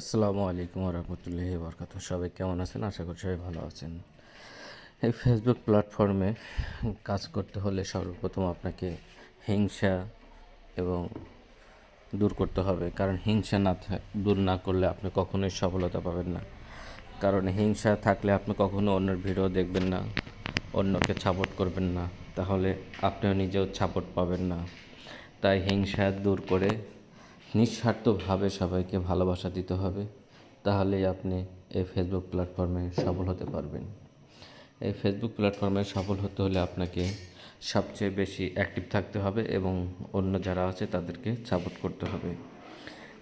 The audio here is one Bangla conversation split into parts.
আসসালামু আলাইকুম রহমতুল্লাহি বরকাত সবাই কেমন আছেন? আশা করি সবাই ভালো আছেন। এই ফেসবুক প্ল্যাটফর্মে কাজ করতে হলে সর্বপ্রথম আপনাকে হিংসা এবং দূর করতে হবে। কারণ হিংসা না দূর না করলে আপনি কখনোই সফলতা পাবেন না। কারণ হিংসা থাকলে আপনি কখনো অন্যের ভিডিও দেখবেন না, অন্যকে সাপোর্ট করবেন না। তাহলে আপনিও নিজেও সাপোর্ট পাবেন না। তাই হিংসা দূর করে নিঃস্বার্থভাবে সবাইকে ভালোবাসা দিতে হবে, তাহলেই আপনি এই ফেসবুক প্ল্যাটফর্মে সফল হতে পারবেন। এই ফেসবুক প্ল্যাটফর্মে সফল হতে হলে আপনাকে সবচেয়ে বেশি অ্যাক্টিভ থাকতে হবে এবং অন্য যারা আছে তাদেরকে সাপোর্ট করতে হবে।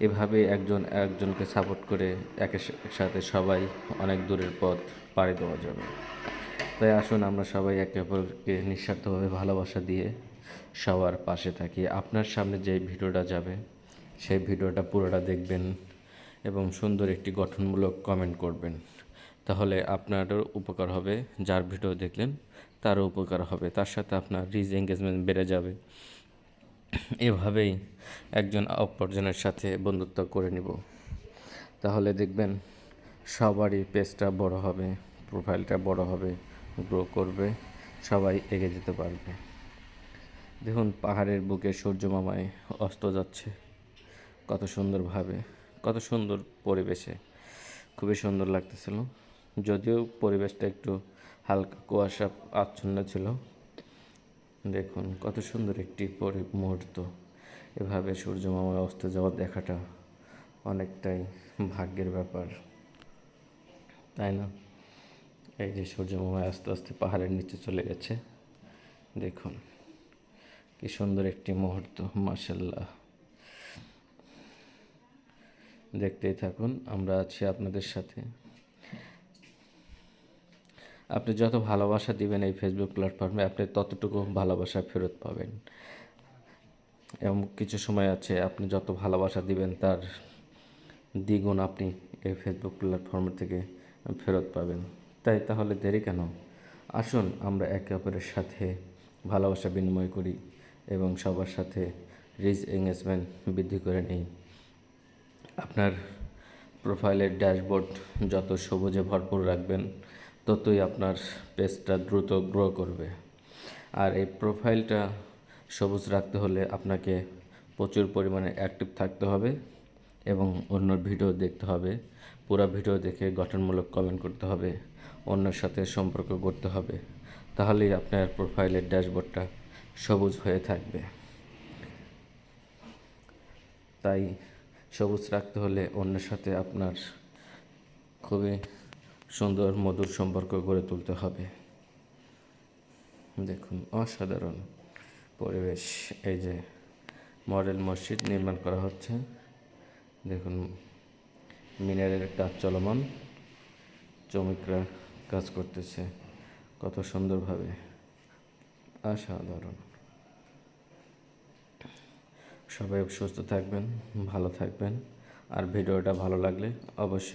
এভাবে একজন একজনকে সাপোর্ট করে একের সাথে সবাই অনেক দূরের পথ পাড়ি দেওয়া যাবে। তাই আসুন আমরা সবাই একে অপরকে নিঃস্বার্থভাবে ভালোবাসা দিয়ে সবার পাশে থাকি। আপনার সামনে যে ভিডিওটা যাবে সেই ভিডিওটা পুরোটা দেখবেন এবং সুন্দর একটি গঠনমূলক কমেন্ট করবেন। তাহলে আপনারও উপকার হবে, যার ভিডিও দেখলেন তারও উপকার হবে, তার সাথে আপনার রিচ এঙ্গেজমেন্ট বেড়ে যাবে। এভাবেই একজন অপরজনের সাথে বন্ধুত্ব করে নিব। তাহলে দেখবেন সবারই পেজটা বড় হবে প্রোফাইলটা বড় হবে গ্রো করবে, সবাই এগিয়ে যেতে পারবে। দেখুন, পাহাড়ের বুকে সূর্য মামায় অস্ত যাচ্ছে। কত সুন্দরভাবে, কত সুন্দর পরিবেশে। খুবই সুন্দর লাগতেছিল। যদিও পরিবেশটা একটু হালকা কুয়াশা আচ্ছন্ন ছিল। দেখুন, কত সুন্দর একটি পরি মুহূর্ত এভাবে সূর্য মামায় অস্ত যাওয়া দেখাটা অনেকটাই ভাগ্যের ব্যাপার। তাই না? এই যে সূর্য মামায় আস্তে আস্তে পাহাড়ের নিচে চলে গেছে। দেখুন, কি সুন্দর একটি মুহূর্ত মাসাল্লাহ দেখতেই থাকুন, আমরা আছি আপনাদের সাথে। আপনি যত ভালোবাসা দিবেন এই ফেসবুক প্ল্যাটফর্মে আপনি ততটুকু ভালোবাসা ফেরত পাবেন। এবং কিছু সময় আছে, আপনি যত ভালোবাসা দিবেন, তার দ্বিগুণ আপনি এই ফেসবুক প্ল্যাটফর্ম থেকে ফেরত পাবেন। তাই তাহলে দেরি কেন? আসুন, আমরা একে অপরের সাথে ভালোবাসা বিনিময় করি এবং সবার সাথে রিচ এঙ্গেজমেন্ট বৃদ্ধি করে নিই। আপনার প্রোফাইলের ড্যাশবোর্ড যত সবুজে ভরপুর রাখবেন, ততই আপনার পেজটা দ্রুত গ্রো করবে। আর এই প্রোফাইলটা সবুজ রাখতে হলে আপনাকে প্রচুর পরিমাণে অ্যাক্টিভ থাকতে হবে এবং অন্য ভিডিও দেখতে হবে, পুরো ভিডিও দেখে গঠনমূলক কমেন্ট করতে হবে, অন্যের সাথে সম্পর্ক করতে হবে, তাহলেই আপনার প্রোফাইলের ড্যাশবোর্ডটা সবুজ হয়ে থাকবে। তাই সবুজ রাখতে হলে অন্যের সাথে আপনার খুবই সুন্দর, মধুর সম্পর্ক গড়ে তুলতে হবে। দেখুন, অসাধারণ পরিবেশ। এই যে মডেল মসজিদ নির্মাণ করা হচ্ছে। দেখুন, মিনারের কাজ চলমান শ্রমিকরা কাজ করতেছে। কত সুন্দরভাবে। অসাধারণ। সবাই সুস্থ থাকবেন ভালো থাকবেন। আর ভিডিওটা ভালো লাগলে অবশ্যই